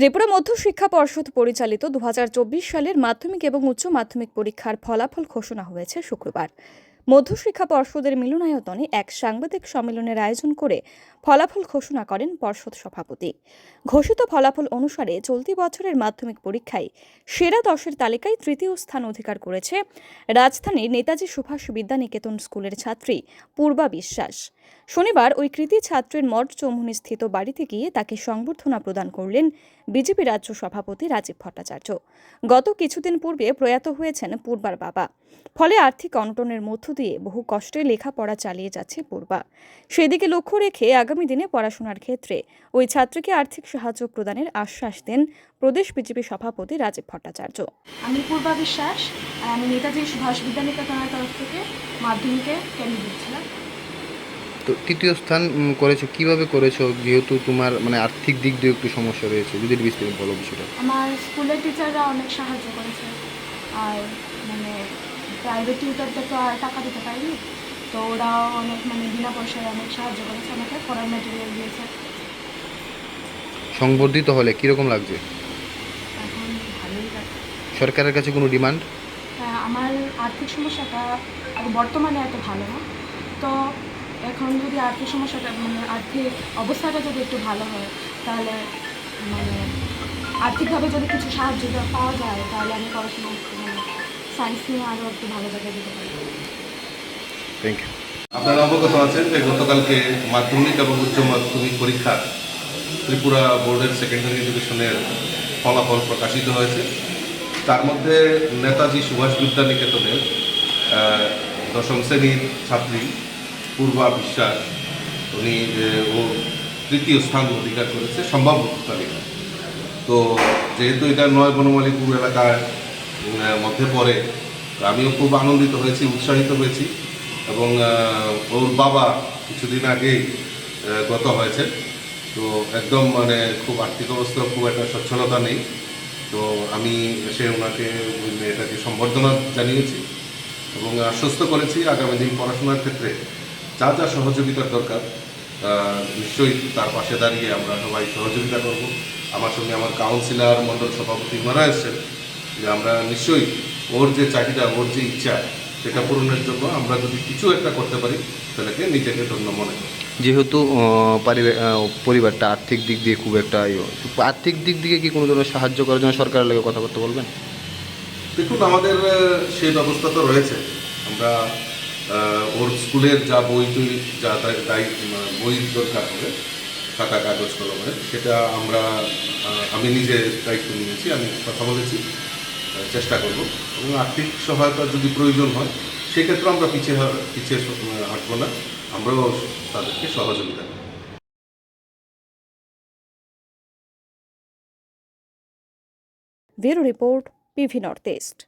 ত্রিপুরা মধ্য শিক্ষা পর্ষদ পরিচালিত দু হাজার চব্বিশ সালের মাধ্যমিক এবং উচ্চ মাধ্যমিক পরীক্ষার ফলাফল ঘোষণা হয়েছে শুক্রবার। মধ্যশিক্ষা পর্ষদের মিলনায়তনে এক সাংবাদিক সম্মেলনের আয়োজন করে ফলাফল ঘোষণা করেন পর্ষদ সভাপতি। ঘোষিত ফলাফল অনুসারে চলতি বছরের মাধ্যমিক পরীক্ষায় সেরা দশের তালিকায় তৃতীয় স্থান অধিকার করেছে রাজধানীর নেতাজি সুভাষ বিদ্যানিকেতন স্কুলের ছাত্রী পূর্বা বিশ্বাস। শনিবার ওই কৃতি ছাত্রের মঠ চৌমুহনী স্থিত বাড়িতে গিয়ে তাকে সংবর্ধনা প্রদান করলেন বিজেপি রাজ্য সভাপতি রাজীব ভট্টাচার্য। গত কিছুদিন পূর্বে প্রয়াত হয়েছেন পূর্বার বাবা। ফলে আর্থিক অনটনের মধ্য দিয়ে বহু কষ্টে লেখাপড়া চালিয়ে যাচ্ছে পূর্বা। সেদিকে লক্ষ্য রেখে আগামী দিনে পড়াশোনার ক্ষেত্রে ওই ছাত্রকে আর্থিক সাহায্য প্রদানের আশ্বাস দেন প্রদেশ বিজেপি সভাপতি রাজীব ভট্টাচার্য। আমি পূর্বা বিশ্বাস, আমি নেতাজি সুভাষ বিদ্যানিকেতনের তরফ থেকে মাধ্যমিকে ক্যান্ডিডেট ছিলাম। তো তৃতীয় স্থান করেছ কীভাবে করেছ? যেহেতু তোমার মানে আর্থিক দিক দিয়ে একটু সমস্যা রয়েছে যদি বিস্তারিত বলো বিষয়টা। আমার স্কুলের টিচাররা অনেক সাহায্য করেছে। আর মানে প্রাইভেট টিউটারদের তো আর টাকা দিতে পারিনি। তো ওরাও অনেক মানে বিনা পয়সায় অনেক সাহায্য করেছে আমাকে পড়ার ম্যাটেরিয়াল দিয়েছে। সংবর্ধিত হলে কীরকম লাগছে? এখন ভালোই লাগে সরকারের কাছে কোনো ডিমান্ড? হ্যাঁ, আমার আর্থিক সমস্যাটা আর বর্তমানে এত ভালো না। তো এখন যদি আর্থিক সমস্যাটা মানে আর্থিক অবস্থাটা যদি একটু ভালো হয় তাহলে মানে আর্থিকভাবে যদি কিছু সাহায্য পাওয়া যায় তাহলে আমি পড়াশোনা মানে সায়েন্স নিয়ে আরও একটু ভালো জায়গায় দিতে পারি থ্যাংক ইউ আপনারা অবগত আছেন যে গতকালকে মাধ্যমিক এবং উচ্চ মাধ্যমিক পরীক্ষা ত্রিপুরা বোর্ডের সেকেন্ডারি এডুকেশনের ফলাফল প্রকাশিত হয়েছে। তার মধ্যে নেতাজি সুভাষ বিদ্যানিকেতনের আহ, দশম শ্রেণির ছাত্রী পূর্বা বিশ্বাস উনি ও তৃতীয় স্থান অধিকার করেছে, সম্ভাব্য তালিকা। তো যেহেতু এটা নয় বনমালীপুর এলাকার মধ্যে পড়ে আমিও খুব আনন্দিত হয়েছি, উৎসাহিত হয়েছি। এবং ওর বাবা কিছুদিন আগেই গত হয়েছে। তো একদম মানে খুব আর্থিক অবস্থা, খুব একটা সচ্ছলতা নেই। তো আমি এসে ওনাকে মেয়েটাকে সম্বর্ধনা জানিয়েছি। এবং আশ্বস্ত করেছি আগামী দিন পড়াশোনার ক্ষেত্রে। যা যা সহযোগিতার দরকার নিশ্চয়ই তার পাশে দাঁড়িয়ে আমরা সবাই সহযোগিতা করব। আমার সঙ্গে আমার কাউন্সিলর মণ্ডল সভাপতি ওনারা এসছেন যে আমরা নিশ্চয়ই ওর যে চাহিদা ওর যে ইচ্ছা সেটা পূরণের জন্য আমরা যদি কিছু একটা করতে পারি তাহলে নিজেকে ধন্য মনে করি। যেহেতু পরিবারটা আর্থিক দিক দিয়ে খুব একটা ইয়ে, আর্থিক দিক দিয়ে কি কোনো ধরনের সাহায্য করার জন্য সরকারের লাগে কথা বলতে বলবেন? দেখুন আমাদের সেই ব্যবস্থা তো রয়েছে। আমরা ওর স্কুলের যা বই টই যা তার দায়ী বই দরকার হবে খাতা কাগজ কলমের সেটা আমরা আমি নিজে দায়িত্ব নিয়েছি, আমি কথা বলেছি চেষ্টা করব। এবং আর্থিক সহায়তা যদি প্রয়োজন হয়, সেক্ষেত্রে আমরা পিছিয়ে পিছিয়ে হাঁটবো না, আমরাও তাদেরকে সহযোগিতা করব। Bureau report PV north east.